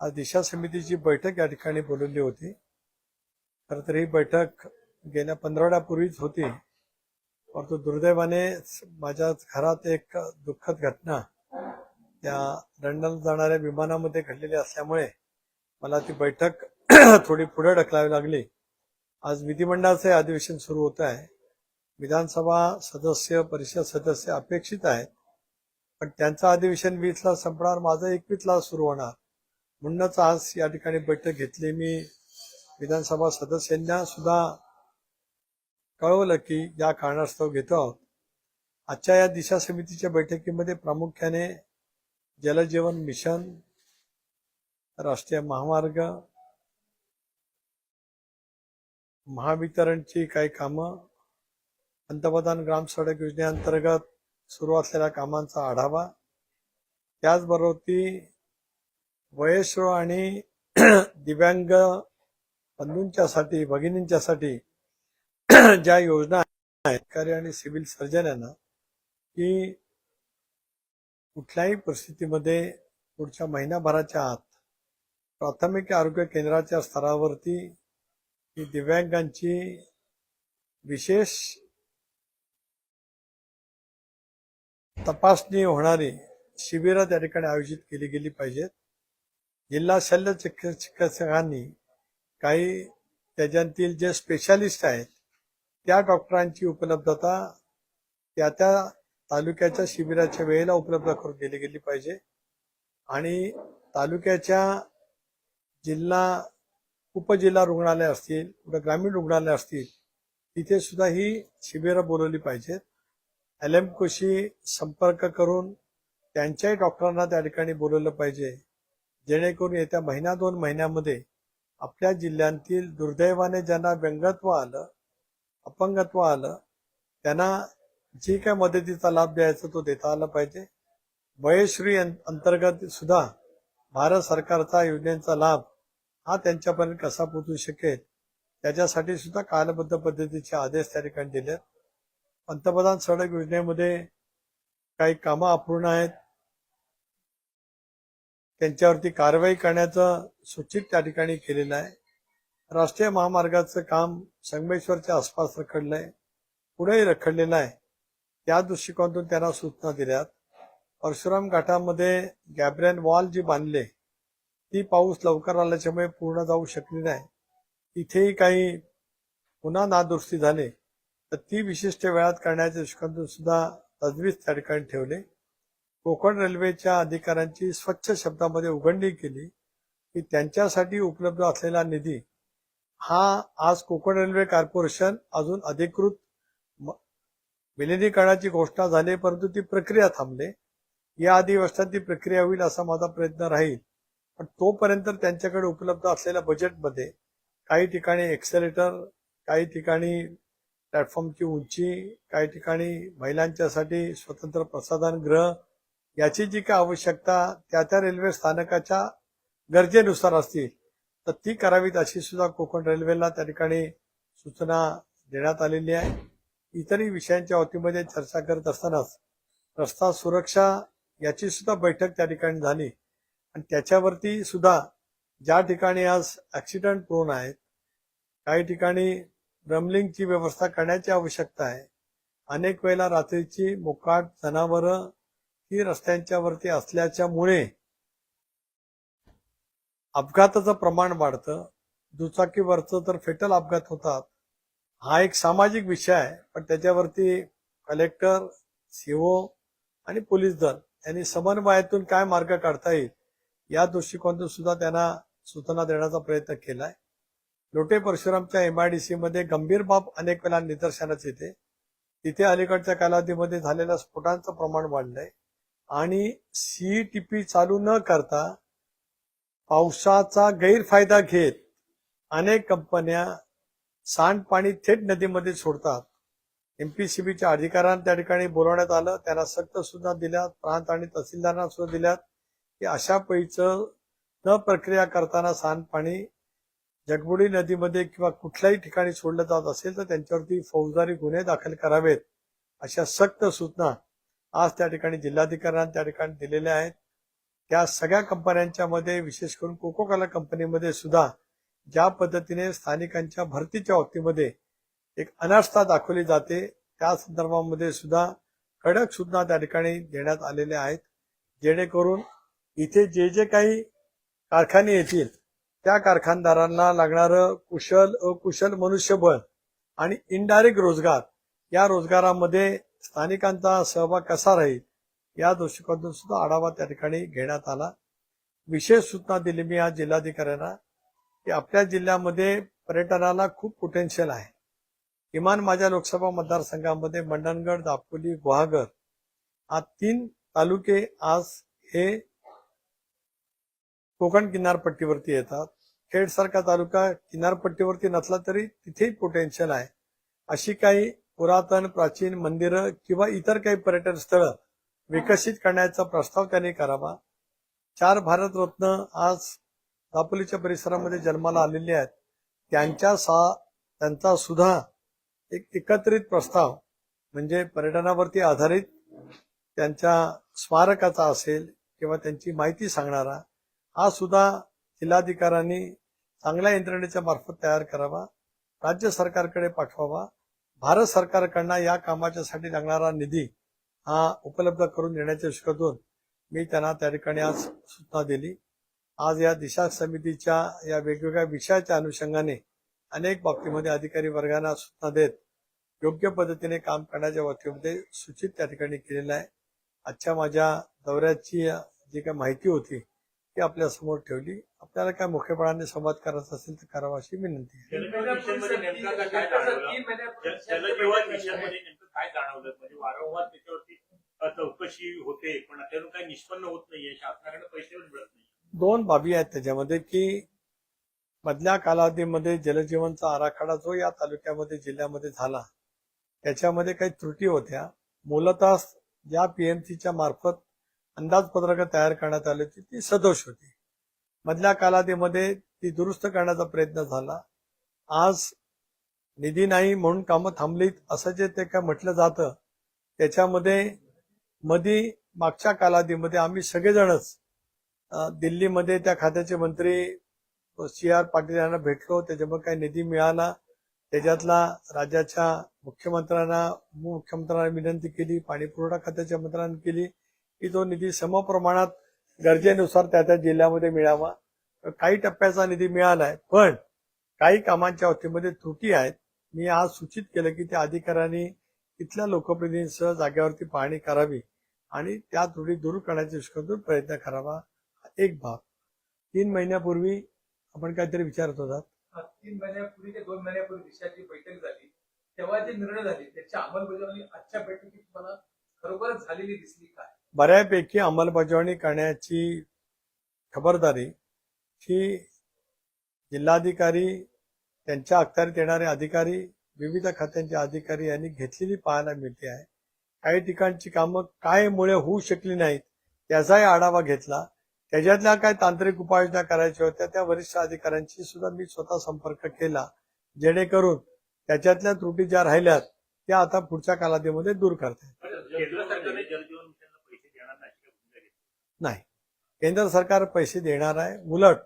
आज दिशा समितीची बैठक या ठिकाणी बोलवली होती. खरं तर ही बैठक गेल्या पंधरवड्यापूर्वीच होती. परंतु दुर्दैवाने माझ्या घरात एक दुःखद घटना त्या लंडन जाणाऱ्या विमानामध्ये घडलेली असल्यामुळे मला ती बैठक थोडी पुढे ढकलावी लागली. आज विधिमंडळाचे अधिवेशन सुरू होत आहे. विधानसभा सदस्य परिषद सदस्य अपेक्षित आहेत. पण त्यांचं अधिवेशन वीसला संपणार माझं एकवीसला सुरू होणार. म्हणूनच आज या ठिकाणी बैठक घेतली. मी विधानसभा सदस्यांना सुद्धा कळवलं की या कारणास्तव घेतो आहोत. आजच्या या दिशा समितीच्या बैठकीमध्ये प्रामुख्याने जलजीवन मिशन राष्ट्रीय महामार्ग महावितरणची काही कामं पंतप्रधान ग्राम सडक योजनेअंतर्गत सुरू असलेल्या कामांचा आढावा त्याचबरोबर ती वयस्व आणि दिव्यांग बंधूंच्यासाठी भगिनींच्यासाठी ज्या योजना आहेत कार्य आणि सिव्हिल सर्जन यांना की कुठल्याही परिस्थितीमध्ये पुढच्या महिनाभराच्या आत प्राथमिक आरोग्य केंद्राच्या स्तरावरती ही दिव्यांगांची विशेष तपासणी होणारी शिबिरं त्या ठिकाणी आयोजित केली गेली पाहिजेत. जिल्हा शल्य चिकित्सकांनी काही त्याच्यातील जे स्पेशालिस्ट आहेत त्या डॉक्टरांची उपलब्धता त्या त्या तालुक्याच्या शिबिराच्या वेळेला उपलब्ध करून दिली गेली पाहिजे. आणि तालुक्याच्या जिल्हा उपजिल्हा रुग्णालय असतील कुठं ग्रामीण रुग्णालय असतील तिथे सुद्धा ही शिबिरं बोलवली पाहिजेत. एल संपर्क करून त्यांच्याही डॉक्टरांना त्या ठिकाणी बोलवलं पाहिजे. जेणेकरून येत्या महिना दोन महिन्यामध्ये आपल्या जिल्ह्यांतील दुर्दैवाने ज्यांना व्यंगत्व आलं अपंगत्व आलं त्यांना जी काय मदतीचा लाभ द्यायचा तो देता आला पाहिजे. वयश्री अं- अंतर्गत सुद्धा भारत सरकारचा योजनेचा लाभ हा त्यांच्यापर्यंत कसा पोचू शकेल त्याच्यासाठी सुद्धा कालबद्ध पद्धतीचे आदेश त्या ठिकाणी दिले पंतप्रधान सडक योजनेमध्ये काही कामं अपूर्ण आहेत. त्यांच्यावरती कारवाई करण्याचं सूचित त्या ठिकाणी केलेलं आहे. राष्ट्रीय महामार्गाचं काम संगमेश्वरच्या आसपास रखडलंय पुढेही रखडलेलं आहे त्या दृष्टिकोनातून त्यांना सूचना दिल्यात. परशुराम घाटामध्ये गॅब्रेन वॉल जी बांधले ती पाऊस लवकर आल्याच्यामुळे पूर्ण जाऊ शकली नाही. तिथेही काही पुन्हा नादुरुस्ती झाली तर ती विशिष्ट वेळात करण्याच्या दृष्टिकोनातून सुद्धा तजवीज त्या ठिकाणी ठेवले. कोकण रेल्वेच्या अधिकाऱ्यांची स्वच्छ शब्दामध्ये उघडणी केली की त्यांच्यासाठी उपलब्ध असलेला निधी हा आज कोकण रेल्वे कॉर्पोरेशन अजून अधिकृत म- विलिनीकरणाची घोषणा झाली परंतु ती प्रक्रिया थांबले. या अधिवेशनात ती प्रक्रिया होईल असा माझा प्रयत्न राहील. पण तोपर्यंत त्यांच्याकडे उपलब्ध असलेल्या बजेटमध्ये काही ठिकाणी एक्सेलेटर काही ठिकाणी प्लॅटफॉर्मची उंची काही ठिकाणी महिलांच्यासाठी स्वतंत्र प्रसाधन गृह याची जी काय आवश्यकता त्या त्या रेल्वे स्थानकाच्या गरजेनुसार असतील तर ती करावीत अशी सुद्धा कोकण रेल्वेला त्या ठिकाणी सूचना देण्यात आलेली आहे. इतरही विषयांच्या वतीमध्ये चर्चा करत असतानाच रस्ता सुरक्षा याची सुद्धा बैठक त्या ठिकाणी झाली. आणि त्याच्यावरती सुद्धा ज्या ठिकाणी आज ऍक्सिडेंट प्रोन आहेत काही ठिकाणी रमलिंगची व्यवस्था करण्याची आवश्यकता आहे. अनेक वेळेला रात्रीची मोकाट जनावरं ही रस्त्यांच्या वरती असल्याच्यामुळे अपघाताचं प्रमाण वाढतं. दुचाकीवरचं तर फेटल अपघात होतात. हा एक सामाजिक विषय आहे पण त्याच्यावरती कलेक्टर सीओ आणि पोलीस दल यांनी समन्वयातून काय मार्ग काढता येईल या दृष्टिकोनातून सुद्धा त्यांना सूचना देण्याचा प्रयत्न केलाय. लोटे परशुरामच्या एमआयडीसी मध्ये गंभीर बाब अनेक वेळा निदर्शनास येते. तिथे अलीकडच्या कालावधीमध्ये झालेल्या स्फोटांचं प्रमाण वाढलंय. आणि सीईटीपी चालू न करता पावसाचा गैरफायदा घेत अनेक कंपन्या सांडपाणी थेट नदीमध्ये सोडतात. एमपीसीबीच्या अधिकाऱ्यांना त्या ठिकाणी बोलवण्यात आलं. त्यांना सक्त सूचना दिल्यात. प्रांत आणि तहसीलदारांना सुद्धा दिल्यात की अशा पैचं न प्रक्रिया करताना सांडपाणी जगबुडी नदीमध्ये किंवा कुठल्याही ठिकाणी सोडलं जात असेल तर त्यांच्यावरती फौजदारी गुन्हे दाखल करावेत अशा सक्त सूचना आज त्या ठिकाणी जिल्हाधिकाऱ्यांना त्या ठिकाणी दिलेल्या आहेत. त्या सगळ्या कंपन्यांच्या मध्ये विशेष करून कोकोकोला कंपनीमध्ये सुद्धा ज्या पद्धतीने स्थानिकांच्या भरतीच्या बाबतीमध्ये एक अनास्था दाखवली जाते त्या संदर्भामध्ये सुद्धा कडक सुद्धा त्या ठिकाणी देण्यात आलेल्या आहेत. जेणेकरून इथे जे जे काही कारखाने येतील त्या कारखानदारांना लागणारं कुशल अकुशल मनुष्यबळ आणि इनडायरेक्ट रोजगार या रोजगारामध्ये स्थानिकांचा सहभाग कसा राहील या दृष्टिकोनातून सुद्धा आढावा त्या ठिकाणी घेण्यात आला. विशेष सूचना दिली मी आज जिल्हाधिकाऱ्यांना की आपल्या जिल्ह्यामध्ये पर्यटनाला खूप पोटेन्शियल आहे. किमान माझ्या लोकसभा मतदारसंघामध्ये मंडणगड दापोली गुहागर हा तीन तालुके आज हे कोकण किनारपट्टीवरती येतात. खेड सारखा तालुका किनारपट्टीवरती नसला तरी तिथेही पोटेन्शियल आहे. अशी काही पुरातन प्राचीन मंदिरं किंवा इतर काही पर्यटन स्थळं विकसित करण्याचा प्रस्ताव त्यांनी करावा. चार भारतरत्न आज दापोलीच्या परिसरामध्ये जन्माला आलेले आहेत. त्यांच्या सा त्यांचा सुद्धा एक एकत्रित प्रस्ताव म्हणजे पर्यटनावरती आधारित त्यांच्या स्मारकाचा असेल किंवा त्यांची माहिती सांगणारा हा सुद्धा जिल्हाधिकाऱ्यांनी चांगल्या यंत्रणेच्या मार्फत तयार करावा राज्य सरकारकडे पाठवावा भारत सरकारकडनं या कामाच्यासाठी लागणारा निधी हा उपलब्ध करून देण्याच्या शिकतून मी त्यांना त्या ठिकाणी आज सूचना दिली. आज या दिशा समितीच्या या वेगवेगळ्या विषयाच्या अनुषंगाने अनेक बाबतीमध्ये अधिकारी वर्गांना सूचना देत योग्य पद्धतीने काम करण्याच्या बाबतीमध्ये सूचित त्या ठिकाणी केलेलं आहे. आजच्या माझ्या दौऱ्याची जी काही माहिती होती ती आपल्यासमोर ठेवली. आपल्याला काय मुख्यपणाने संवाद करायचा असेल तर करावा अशी विनंती आहे. म्हणजे वारंवार त्याच्यावरती अ, चौकशी होते पण त्यातून काही निष्पन्न होत नाहीये शासनाकडे पैसे पण मिळत नाही दोन बाबी आहेत त्याच्यामध्ये की मधल्या कालावधीमध्ये जलजीवनचा आराखडा जो या तालुक्यामध्ये जिल्ह्यामध्ये झाला त्याच्यामध्ये काही त्रुटी होत्या. मूलतः ज्या पीएमसीच्या मार्फत अंदाजपत्रक तयार करण्यात आली होती ती सदोष होती. मधल्या कालावधीमध्ये ती दुरुस्त करण्याचा प्रयत्न झाला. आज निधी नाही म्हणून कामं थांबलीत असं जे ते काय म्हटलं जातं त्याच्यामध्ये मधी मागच्या कालावधीमध्ये आम्ही सगळेजणच दिल्लीमध्ये त्या खात्याचे मंत्री सी आर पाटील यांना भेटलो त्याच्यामुळे काही निधी मिळाला. त्याच्यातला राज्याच्या मुख्यमंत्र्यांना मुख्यमंत्र्यांना विनंती केली पाणीपुरवठा खात्याच्या मंत्र्यांनी केली. की तो निधी समप्रमाणात गरजेनुसार त्या त्या जिल्ह्यामध्ये मिळावा. काही टप्प्याचा निधी मिळाला आहे पण काही कामांच्या बाबतीमध्ये त्रुटी आहेत. मी आज सूचित केलं की त्या अधिकाऱ्यांनी तिथल्या लोकप्रतिनिधींसह जागेवरती पाहणी करावी आणि त्या त्रुटी दूर करण्याच्या दृष्टीकोनातून प्रयत्न करावा. एक भाग. तीन महिन्यापूर्वी आपण काहीतरी विचारत होता तीन महिन्यापूर्वी ते दोन महिन्यापूर्वी दिशाची बैठक झाली तेव्हा जे निर्णय झाले त्याची अंमलबजावणी आजच्या बैठकीत मला खरोखरच झालेली दिसली काय बऱ्यापैकी अंमलबजावणी करण्याची खबरदारी ही जिल्हाधिकारी त्यांच्या अखत्यारीत येणारे अधिकारी विविध खात्यांचे अधिकारी यांनी घेतलेली पाहायला मिळते आहे. काही ठिकाणची कामं काय मुळे होऊ शकली नाहीत त्याचाही आढावा घेतला. त्याच्यातल्या काय तांत्रिक उपाययोजना करायच्या होत्या त्या वरिष्ठ अधिकाऱ्यांशी सुद्धा मी स्वतः संपर्क केला जेणेकरून त्याच्यातल्या त्रुटी ज्या राहिल्यात त्या आता पुढच्या कालावधीमध्ये दूर करतात येतील. केंद्र सरकारने जलजीवन मिशनला पैसे देणार नाही अशी भूमिका घेतली नाही. केंद्र सरकार पैसे देणार आहे. उलट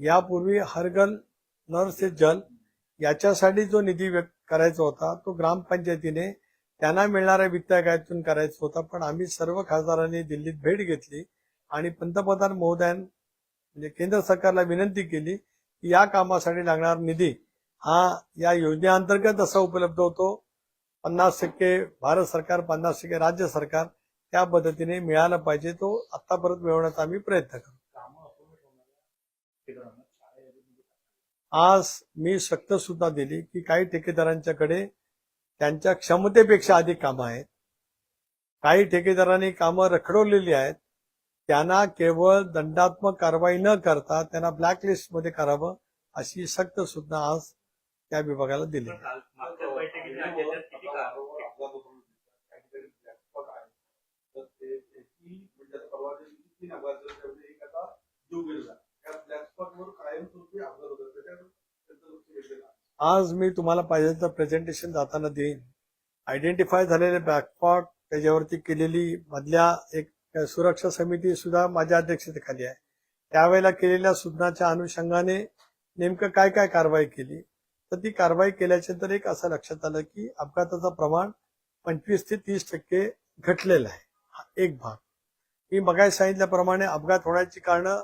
यापूर्वी हरगल नर से जल याच्यासाठी जो निधी व्यक्त करायचा होता तो ग्रामपंचायतीने त्यांना मिळणाऱ्या वित्त करायचा होता. पण आम्ही सर्व खासदारांनी दिल्लीत भेट घेतली आणि पंतप्रधान महोदयां म्हणजे केंद्र सरकारला विनंती केली की या कामासाठी लागणारा निधी हा या योजनेअंतर्गत असा उपलब्ध होतो पन्नास टक्के भारत सरकार पन्नास टक्के राज्य सरकार त्या पद्धतीने मिळाला पाहिजे तो आतापर्यंत मिळवण्याचा आम्ही प्रयत्न करू आज मी सक्त सुद्धा दिली की काही ठेकेदारांच्याकडे त्यांच्या क्षमतेपेक्षा अधिक कामं आहेत. काही ठेकेदारांनी कामं रखडवलेली आहेत. त्यांना केवळ दंडात्मक कारवाई न करता त्यांना ब्लॅकलिस्टमध्ये करावं अशी सक्त सुद्धा आज त्या विभागाला दिली. पण काल मागच्या बैठकीत राज्याच्या किती का आज मी तुम्हाला पाहिजे तर प्रेझेंटेशन जाताना देईन. आयडेंटिफाय झालेले बॅकपॉट त्याच्यावरती केलेली मधल्या एक सुरक्षा समिती सुद्धा माझ्या अध्यक्षतेखाली आहे. त्यावेळेला केलेल्या सूचनाच्या अनुषंगाने नेमकं काय काय कारवाई केली? तर ती कारवाई केल्याच्यानंतर एक असं लक्षात आलं की अपघाताचं प्रमाण पंचवीस ते तीस टक्के घटलेलं आहे. हा एक भाग. मी मगाय सांगितल्याप्रमाणे अपघात होण्याची कारणं